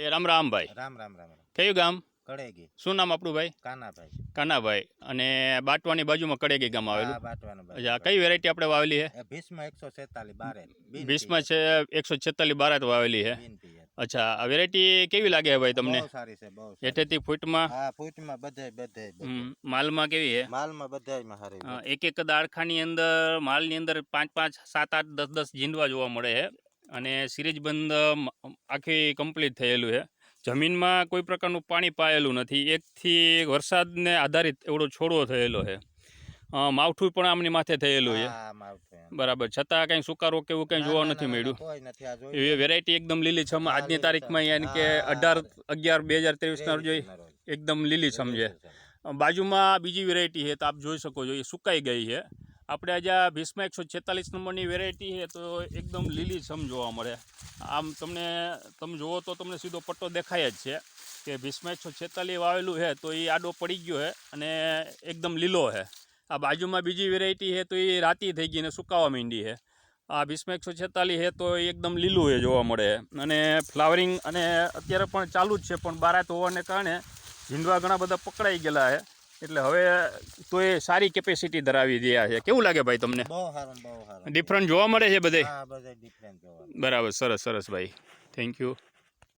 એ રામ રામ ભાઈ. રામ રામ રામ રામ. કયું ગામ? કડેગી. શું નામ આપણું ભાઈ? કાનાભાઈ. કાનાભાઈ. અને બાટવાની બાજુમાં કડેગી ગામ આવેલું? બાટવાનું અચ્છા કઈ વેરાયટી આપણે વાવેલી છે? ભીષ્મ એકસો છેતાલીસ બારે. ભીષ્મ છે એકસો છેતાલીસ બારાત વાવેલી છે. અચ્છા આ વેરાયટી કેવી લાગે ભાઈ તમને? સારી છે બહુ એઠેથી ફૂટમાં? હા ફૂટમાં બધાય બધાય. માલમાં કેવી છે? માલમાં બધાયમાં સારી એક એક દાળખાની અંદર માલની અંદર પાંચ પાંચ સાત આઠ દસ દસ જીંડવા જોવા મળે છે. અને સિરીજ બંધ આખી કમ્પ્લીટ થયેલું છે. જમીનમાં કોઈ પ્રકારનું પાણી પાયેલું નથી. એકથી વરસાદને આધારિત એવડો છોડવો થયેલો છે. માવઠું પણ આમની માથે થયેલું છે. બરાબર. છતાં કંઈ સુકારો કે એવું કંઈ જોવા નથી મળ્યું. એવી વેરાયટી એકદમ લીલીછમ આજની તારીખમાં યાની કે અઢાર અગિયાર બે હજાર ત્રેવીસના રોજ. એકદમ લીલીછમ છે. બાજુમાં બીજી વેરાયટી છે તો આપ જોઈ શકો છો. એ સુકાઈ ગઈ છે. આપણે આજે આ ભીષ્મ એકસો છેતાલીસ નંબરની વેરાયટી છે, તો એકદમ લીલી છમ જોવા મળે. આમ તમને, તમે જુઓ તો તમને સીધો પટ્ટો દેખાય જ છે કે ભીષ્મ એકસો છેતાલીસ વાવેલું છે, તો એ આડો પડી ગયો છે અને એકદમ લીલો છે. આ બાજુમાં બીજી વેરાયટી છે, તો એ રાતી થઈ ગઈ ને સુકાવા માંડી છે. આ ભીષ્મ એકસો છેતાલીસ છે, તો એ એકદમ લીલું એ જોવા મળે. અને ફ્લાવરિંગ અને અત્યારે પણ ચાલુ જ છે, પણ બારાત હોવાને કારણે ઝીંડવા ઘણા બધા પકડાઈ ગયેલા છે. એટલે હવે તો એ સારી કેપેસિટી ધરાવી રહ્યા છે. કેવું લાગે ભાઈ તમને? ડિફરન્ટ જોવા મળે છે બધે? બરાબર સરસ સરસ ભાઈ. Thank you